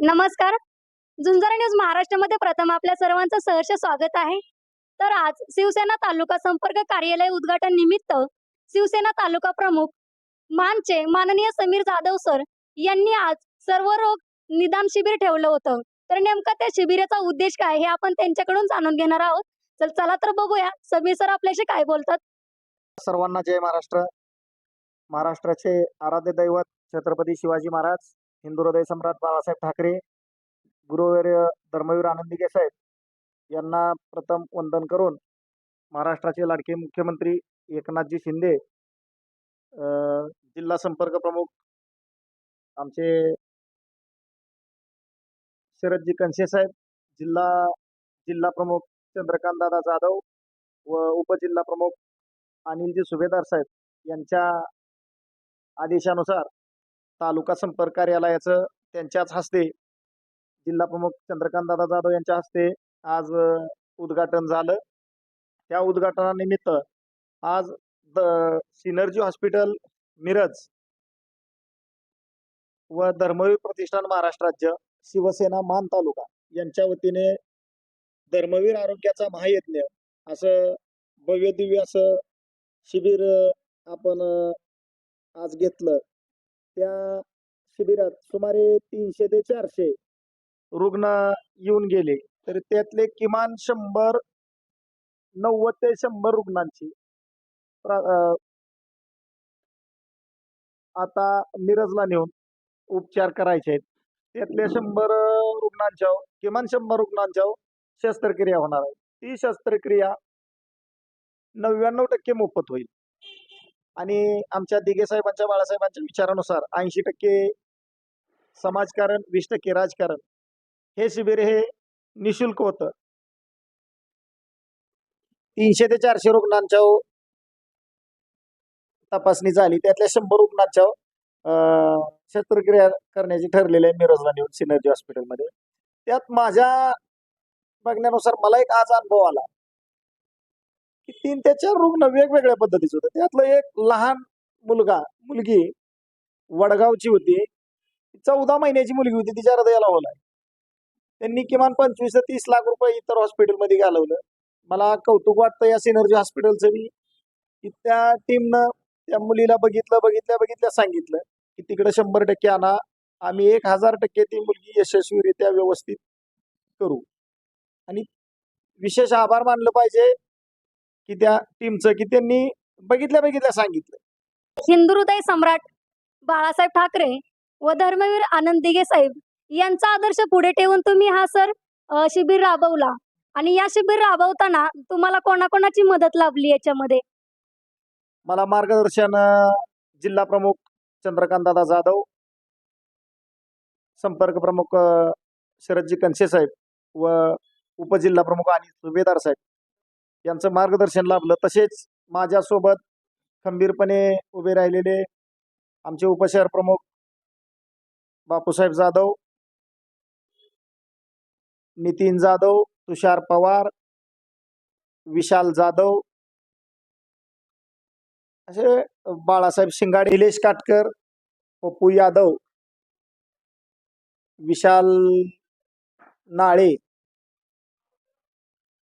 नमस्कार. झुंजार न्यूज महाराष्ट्रामध्ये प्रथम आपल्या सर्वांचं सहर्ष स्वागत आहे. तर आज शिवसेना तालुका संपर्क कार्यालय उद्घाटन निमित्त शिवसेना तालुका प्रमुख मानचे माननीय समीर जाधव सर यांनी आज सर्व रोग निदान शिबिर ठेवलं होतं. तर नेमका त्या शिबिराचा उद्देश काय हे आपण त्यांच्याकडून जाणून घेणार आहोत. चल चला तर बघूया समीर सर आपल्याशी काय बोलतात. सर्वांना जय महाराष्ट्र. महाराष्ट्राचे आराध्य दैवत छत्रपती शिवाजी महाराज. हिंदू हृदय सम्राट बाळासाहेब ठाकरे गुरुवर्य धर्मवीर आनंदीगे साहेब यांना प्रथम वंदन करून महाराष्ट्राचे लाडके मुख्यमंत्री एकनाथजी शिंदे जिल्हा संपर्क प्रमुख आमचे शरदजी कनसे साहेब जिल्हा जिल्हा प्रमुख चंद्रकांतदादा जाधव व उपजिल्हा प्रमुख अनिलजी सुभेदार साहेब यांच्या आदेशानुसार तालुका संपर्क कार्यालयाचं त्यांच्याच हस्ते जिल्हा प्रमुख चंद्रकांतदादा जाधव यांच्या हस्ते आज उद्घाटन झालं. त्या उद्घाटनानिमित्त आज द सिनर्जी हॉस्पिटल मिरज व धर्मवीर प्रतिष्ठान महाराष्ट्र राज्य शिवसेना मान तालुका यांच्या वतीने धर्मवीर आरोग्याचा महायज्ञ असं भव्य दिव्य असं शिबिर आपण आज घेतलं. त्या शिबिरात सुमारे तीनशे ते चारशे रुग्ण येऊन गेले. तर त्यातले किमान शंभर नव्वद ते शंभर रुग्णांची आता मिरजला नेऊन उपचार करायचे आहेत. त्यातल्या शंभर रुग्णांच्या किमान शंभर रुग्णांच्या शस्त्रक्रिया होणार आहे. ती शस्त्रक्रिया नव्याण्णव टक्के मोफत होईल. आणि आमच्या दिघे साहेबांच्या बाळासाहेबांच्या विचारानुसार ऐंशी टक्के समाजकारण वीस टक्के राजकारण हे शिबिर हे निशुल्क होतं. तीनशे ते चारशे रुग्णांच्या तपासणी झाली. त्यातल्या शंभर रुग्णांच्या अं, शस्त्रक्रिया करण्याची ठरलेली आहे मिरजला नेऊन सिनर्जी हॉस्पिटलमध्ये. त्यात माझ्या बघण्यानुसार मला एक आज अनुभव आला. की तीन ते चार रुग्ण वेगवेगळ्या पद्धतीचे होते. त्यातलं एक लहान मुलगा मुलगी वडगावची होती. चौदा महिन्याची मुलगी होती तिच्या हृदयाला होलाय त्यांनी किमान पंचवीस ते तीस लाख रुपये इतर हॉस्पिटलमध्ये घालवलं. मला कौतुक वाटतं या सिनर्जी हॉस्पिटलचं मी की त्या टीमनं त्या मुलीला बघितलं बघितल्या बघितल्या सांगितलं की तिकडे शंभर टक्के आणा. आम्ही एक हजार टक्के ती मुलगी यशस्वीरित्या व्यवस्थित करू. आणि विशेष आभार मानलं पाहिजे. की त्या टीमचं की त्यांनी बघितल्या बघितल्या सांगितलं. हिंदू हृदय सम्राट बाळासाहेब ठाकरे व धर्मवीर आनंद दिघे साहेब यांचा आदर्श पुढे ठेवून तुम्ही हा सर शिबिर राबवला. आणि या शिबिर राबवताना तुम्हाला कोणाकोणाची मदत लाभली याच्यामध्ये? मला मार्गदर्शन जिल्हा प्रमुख चंद्रकांतदादा जाधव संपर्क प्रमुख शरदजी कनसे साहेब व उपजिल्हा प्रमुख आणि सुभेदार साहेब. यांचं मार्गदर्शन लाभलं. तसेच माझ्यासोबत खंबीरपणे उभे राहिलेले आमचे उपशहर प्रमुख बापूसाहेब जाधव नितीन जाधव तुषार पवार विशाल जाधव असे बाळासाहेब शिंगाडे निलेश काटकर पप्पू यादव विशाल नाळे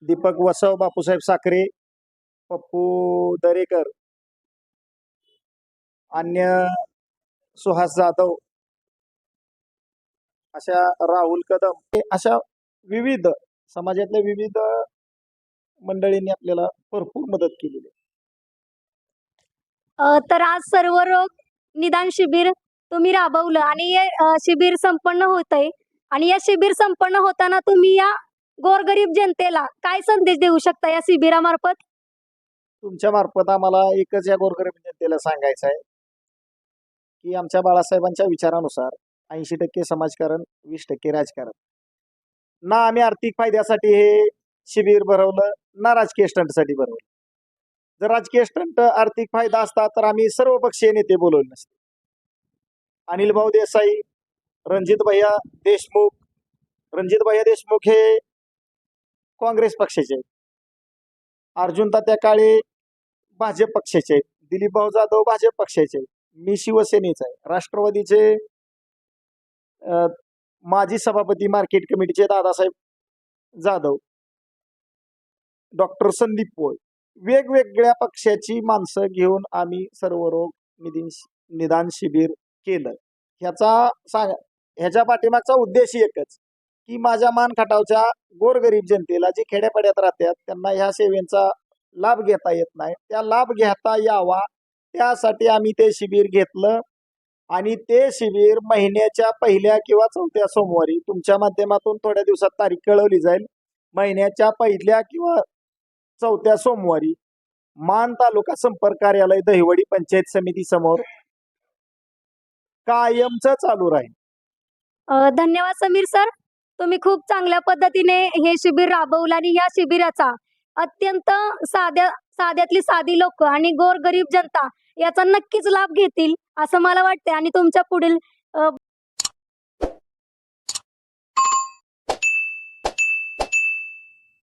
दीपक वसव बापूसाहेब साखरे पप्पू दरेकर अन्य सुहास जाधव अशा राहुल कदम अशा विविध समाजातल्या विविध मंडळींनी आपल्याला भरपूर मदत केलेली तर आज सर्व रोग निदान शिबिर तुम्ही राबवलं आणि हे शिबिर संपन्न होत आहे आणि या शिबिर संपन्न होताना तुम्ही या गोरगरीब जनतेला काय संदेश देऊ शकता या शिबिरामार्फत तुमच्या मार्फत आम्हाला एकच या गोरगरीब जनतेला सांगायचं आहे की आमच्या बाळासाहेबांच्या विचारानुसार ऐंशी टक्के समाजकारण वीस टक्के राजकारण. ना आम्ही आर्थिक फायद्यासाठी हे शिबिर भरवलं ना राजकीय स्टंटसाठी भरवलं. जर राजकीय स्टंट आर्थिक फायदा असता तर आम्ही सर्व पक्षीय नेते बोलवले नसते. अनिल भाऊ देसाई रणजित भैया देशमुख रणजित भैया देशमुख हे काँग्रेस पक्षाचे अर्जुन तात्या काळे भाजप पक्षाचे दिलीपभाऊ दिलीप जाधव भाजप पक्षाचे मी शिवसेनेचा आहे. राष्ट्रवादीचे माजी सभापती मार्केट कमिटीचे दादासाहेब जाधव डॉक्टर संदीप पोळ. वेगवेगळ्या पक्षाची माणसं घेऊन आम्ही सर्व रोग निधीन निदान शिबिर केलं. ह्याचा सांग ह्याच्या पाठीमागचा उद्देश एकच. की माझ्या मान खटावच्या गोरगरीब जनतेला जे खेड्यापाड्यात राहतात त्यांना ह्या सेवेचा लाभ घेता येत नाही. त्या लाभ घेता यावा त्यासाठी आम्ही ते शिबिर घेतलं. आणि ते शिबिर महिन्याच्या पहिल्या किंवा चौथ्या सोमवारी तुमच्या माध्यमातून थोड्या दिवसात तारीख कळवली जाईल. महिन्याच्या पहिल्या किंवा चौथ्या सोमवारी मान तालुका संपर्क कार्यालय दहिवडी पंचायत समिती समोर कायमच चालू राहील. धन्यवाद समीर सर. तुम्ही खूप चांगल्या पद्धतीने हे शिबिर राबवलं आणि या शिबिराचा अत्यंत साध्या साध्यातली साधी लोक आणि गोरगरीब जनता याचा नक्कीच लाभ घेतील असं मला वाटते आणि तुमच्या पुढील